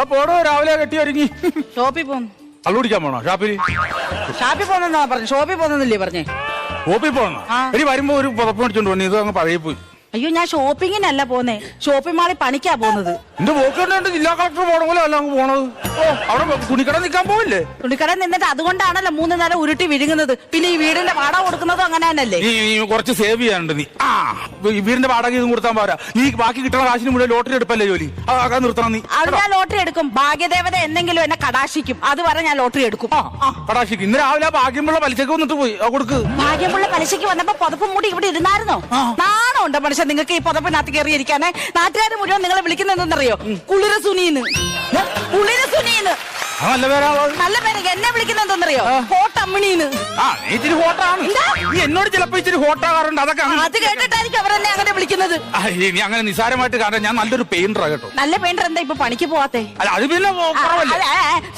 എടാ പോടോ രാവിലെ കെട്ടി ഒരുങ്ങി. ഷോപ്പിൽ പോന്നു കള്ളു കുടിക്കാൻ പോണോ? ഷാപ്പിൽ? ഷാപ്പിൽ പോന്നാ പറഞ്ഞു? ഷോപ്പിൽ പോന്നില്ലേ പറഞ്ഞേ? ഷോപ്പിൽ പോണോ? ഇനി വരുമ്പോ ഒരു പുതപ്പ് മേടിച്ചോണ്ട് പോണി ഇത് അങ്ങ് അയ്യോ ഞാൻ ഷോപ്പിങ്ങിനല്ല പോന്നേ. ഷോപ്പിംഗ് മാളിൽ പണിക്കാ പോകുന്നത് എന്റെ പോക്കുണ്ട് ജില്ലാ കളക്ടർ പോണ പോലെ അല്ല അങ്ങ് പോണത്. ഓ അവിടെ തുണിക്കട നിൽക്കാൻ പോവില്ലേ? തുണിക്കട നിന്നിട്ട് അതുകൊണ്ടാണല്ലോ മൂന്ന് നേരം ഉരുട്ടി വിഴുങ്ങുന്നത്. പിന്നെ ഈ വീടിന്റെ വാടക കൊടുക്കുന്നതും അങ്ങനെ തന്നെയല്ലേ? നീ നീ കുറച്ച് സേവ് ചെയ്യാനുണ്ട് നീ. ആ ഈ വീടിന്റെ വാടക ഇതും കൊടുത്താൻ പോരാ. നീ ബാക്കി കിട്ടുന്ന കാശിന് മുഴുവൻ ലോട്ടറി എടുപ്പല്ലേ ജോലി? അതൊക്കെ നിർത്തണം നീ. അത് ഞാൻ ലോട്ടറി എടുക്കും. ഭാഗ്യദേവത എന്തെങ്കിലും എന്നെ കടാശിക്കും അത് വരെ ഞാൻ ലോട്ടറി എടുക്കും. കടാശിക്കും ഇന്ന് രാവിലെ ആ ഭാഗ്യമുള്ള പലിശക്ക് വന്നിട്ട് പോയി. കൊടുക്ക്. ഭാഗ്യമുള്ള പലിശക്ക് വന്നപ്പോ പുതപ്പ് മൂടി ഇവിടെ ഇരുന്നായിരുന്നോ? നാണം ഉണ്ട് മനുഷ്യൻ നിങ്ങൾക്ക് ഈ പുതപ്പിനകത്ത് കയറിയിരിക്കാനേ നാട്ടുകാർ മുഴുവൻ നിങ്ങളെ വിളിക്കുന്നത് എന്തെന്നറിയോ? കുളിര സുനീന്ന് കുളിര സുനീന്ന് നല്ല പേരാളോ നല്ല പേര് എന്നെ വിളിക്കുന്നത് എന്തെന്നറിയോ? കോട്ടമ്മിണീന്ന് ആ നീ ഇച്ചിരി ഹോട്ടാണ്. നീ എന്നോട് ചിലപ്പോ ഇച്ചിരി ഹോട്ടാകാറുണ്ട് അതൊക്കെ അത് കേട്ടിട്ടായിരിക്കും അവരെന്നെ അങ്ങനെ വിളിക്കുന്നത്. നീ അങ്ങനെ നിസാരമായിട്ട് കാരണം ഞാൻ നല്ലൊരു പെയിന്റർ കേട്ടോ. നല്ല പെയിന്റർ എന്താ ഇപ്പൊ പണിക്ക് പോവാത്തെ? അത് പിന്നെ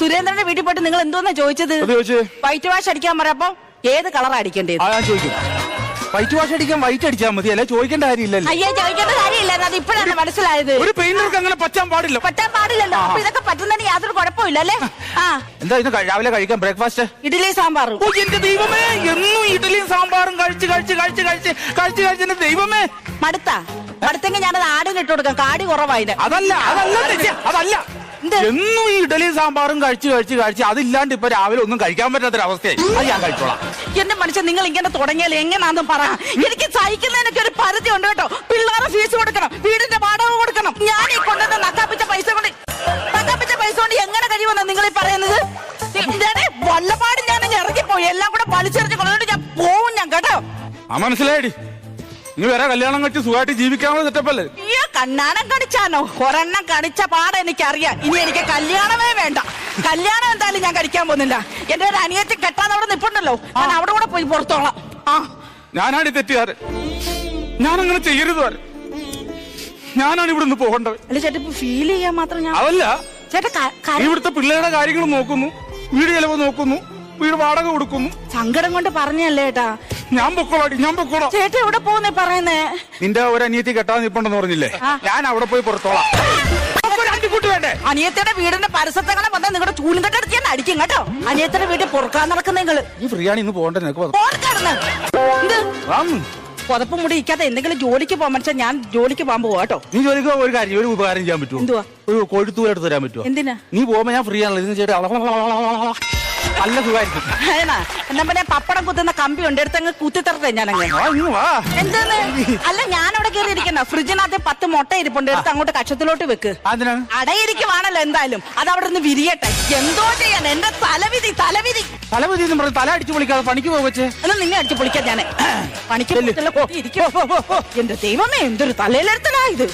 സുരേന്ദ്രന്റെ വീട്ടിൽ പോയിട്ട് നിങ്ങൾ എന്തോന്നാ ചോദിച്ചത്? വൈറ്റ് വാഷ് അടിക്കാൻ പറയപ്പോ ഏത് കളറാ അടിക്കേണ്ടത്? ചോദിക്കും. വൈറ്റ് വാഷ് അടിക്കാൻ വൈറ്റ് അടിച്ചാൽ മതി. അല്ലെ? ചോദിക്കേണ്ട കാര്യമില്ലല്ലോ. അയ്യോ ചോദിക്കേണ്ട കാര്യമില്ല. അത് ഇപ്പോഴാണ് മനസ്സിലായത്. ഒരു പെയിന്റർക്ക് അങ്ങനെ പറ്റാൻ പാടില്ല. പറ്റാൻ പാടില്ലല്ലോ. അപ്പൊ ഇതൊക്കെ പറ്റുന്നതിന് യാതൊരു കുഴപ്പമില്ല അല്ലേ? ആ. എന്താ ഇന്ന് രാവിലെ കഴിക്കാൻ ബ്രേക്ക്ഫാസ്റ്റ് ഇഡ്ഡലി സാമ്പാറും. ഓ എന്റെ ദൈവമേ എന്നും ഇഡലിയും സാമ്പാറും കഴിച്ച് കഴിച്ച് കഴിച്ച് കഴിച്ച് കഴിച്ച് കഴിച്ച്. എന്റെ ദൈവമേ. മടുത്ത. മടുത്തെങ്കിൽ ഞാനത് ആടിന് ഇട്ട് കൊടുക്കാം. കാടി കുറവായിന് അതല്ല അതല്ല അതല്ല? എന്നും ഈ ഇഡലിയും സാമ്പാറും കഴിച്ച് കഴിച്ച് കഴിച്ച് അതില്ലാണ്ട് ഇപ്പൊ രാവിലെ ഒന്നും കഴിക്കാൻ പറ്റാത്തൊരവസ്ഥയായി. അത് ഞാൻ കഴിച്ചോളാം. എന്റെ മനുഷ്യൻ നിങ്ങൾ ഇങ്ങനെ തുടങ്ങിയാൽ എങ്ങനാന്നും പറ. എനിക്ക് സഹിക്കുന്നതിനൊക്കെ ഒരു പരിധി ഉണ്ട് കേട്ടോ. പിള്ളേരെ ഫീസ് കൊടുക്കണം. വീടിന്റെ വാടക കൊടുക്കണം. ഞാൻ ഈ കൊണ്ടുവന്ന നക്കാപ്പിച്ച പൈസ കൊണ്ട് നക്കാപ്പിച്ച പൈസ കൊണ്ട് എങ്ങനെ കഴിയുമെന്നാ നിങ്ങൾ ഈ പറയുന്നത്? വല്ലപാട് ഞാൻ ഇറങ്ങിപ്പോയി. എല്ലാം കൂടെ വലിച്ചെറിഞ്ഞ് കൊണ്ടുപോയിട്ട് ഞാൻ പോവും ഞാൻ കേട്ടോ. ആ മനസ്സിലായി നീ വേറെ കല്യാണം കഴിച്ച് സുഖമായിട്ട് ജീവിക്കാനുള്ള സെറ്റപ്പല്ലേ കണ്ണാനം കണിച്ചാനോ ഒരെണ്ണം കണിച്ച പാട എനിക്കറിയാം. ഇനി എനിക്ക് കല്യാണമേ വേണ്ട. കല്യാണം എന്തായാലും ഞാൻ കഴിക്കാൻ പോകുന്നില്ല. എന്റെ ഒരു അനിയത്തി കെട്ടാൻ അവിടെ നിപ്പുണ്ടല്ലോ. ഞാൻ അവിടെ കൂടെ പോയി പുറത്തോളാം. ആ. ഞാനാണ് തെറ്റിയാറ് ഞാനങ്ങനെ ചെയ്യരുത് ഞാനാണ് ഇവിടുന്ന് പോകേണ്ടത്. അല്ല ചേട്ടാ ഇപ്പൊ ഫീൽ ചെയ്യാൻ മാത്രം ഞാൻ അതല്ല. ചേട്ടാ ഇവിടുത്തെ പിള്ളേരുടെ കാര്യങ്ങൾ നോക്കുന്നു. വീട് ചെലവ് നോക്കുന്നു. വീട് വാടക കൊടുക്കുന്നു. സങ്കടം കൊണ്ട് പറഞ്ഞല്ലേ ചേട്ടാ ഞാൻ പൊക്കോളാടി ഞാൻ പൊക്കോളാം ചേട്ടൻ എവിടെ പോകുന്നേ പറയുന്നേ? നിന്റെ ഒരു അനിയത്തി കെട്ടാൻ നിപ്പുണ്ടെന്ന് പറഞ്ഞില്ലേ? ഞാൻ അവിടെ പോയി പുറത്തോളാം. അനിയത്തിയുടെ വീടിന്റെ പരസ്യത്തങ്ങളെ വന്നാൽ നിങ്ങളുടെ ചൂലും കെട്ടടുത്ത് ഞാൻ അടിക്കും കേട്ടോ. അനിയത്തിയുടെ വീട്ടിൽ പൊറുക്കാൻ നടക്കുന്ന നിങ്ങൾ. ഈ ഫ്രീയാണ് ഇന്ന് പോകണ്ടേ? പുതപ്പ് മുടി ഇരിക്കാതെ എന്തെങ്കിലും ജോലിക്ക് പോകാൻ പറ്റാ ഞാൻ ജോലിക്ക് പോകാൻ പോവാ കേട്ടോ. നീ ജോലിക്ക് പോകാൻ ഒരു കാര്യം ഒരു ഉപകാരം ചെയ്യാൻ പറ്റുമോ? ഒരു കൊഴുത്തൂരെടുത്ത് തരാൻ പറ്റുമോ എന്തിനാ? നീ പോകുമ്പോ ഞാൻ ഫ്രീ ആണല്ലോ. ഇതിന് ചേട്ടാ നല്ല സുഖമായിരിക്കും. എന്നാ പിന്നെ പപ്പടം കുത്തുന്ന കമ്പി ഉണ്ട് എടുത്തങ്ങ് കുത്തിത്തറട്ടെ വാ. എന്താണ് അല്ല ഞാൻ അവിടെ കയറി ഇരിക്കുന്ന ഫ്രിഡ്ജിനകത്ത് പത്ത് മുട്ട ഇരിപ്പുണ്ട് എടുത്ത് അങ്ങോട്ട് കക്ഷത്തിലോട്ട് വെക്ക്. അതിനാണ്? അടയിരിക്കുവാണല്ലോ എന്തായാലും. അത് അവിടെ നിന്ന് വിരിയട്ടെ. എന്തോ ചെയ്യാൻ? എന്റെ തലവിധി തലവിധി. തലവിധി എന്ന് പറഞ്ഞു തല അടിച്ചു പൊളിക്കാതെ പണിക്ക് പോവച്ച് എന്നാ നിന്നെ അടിച്ചു പൊളിക്കാൻ ഞാൻ പണിക്ക്. എന്റെ ദൈവമേ എന്തൊരു തലയിലെടുത്തനാ ഇത്.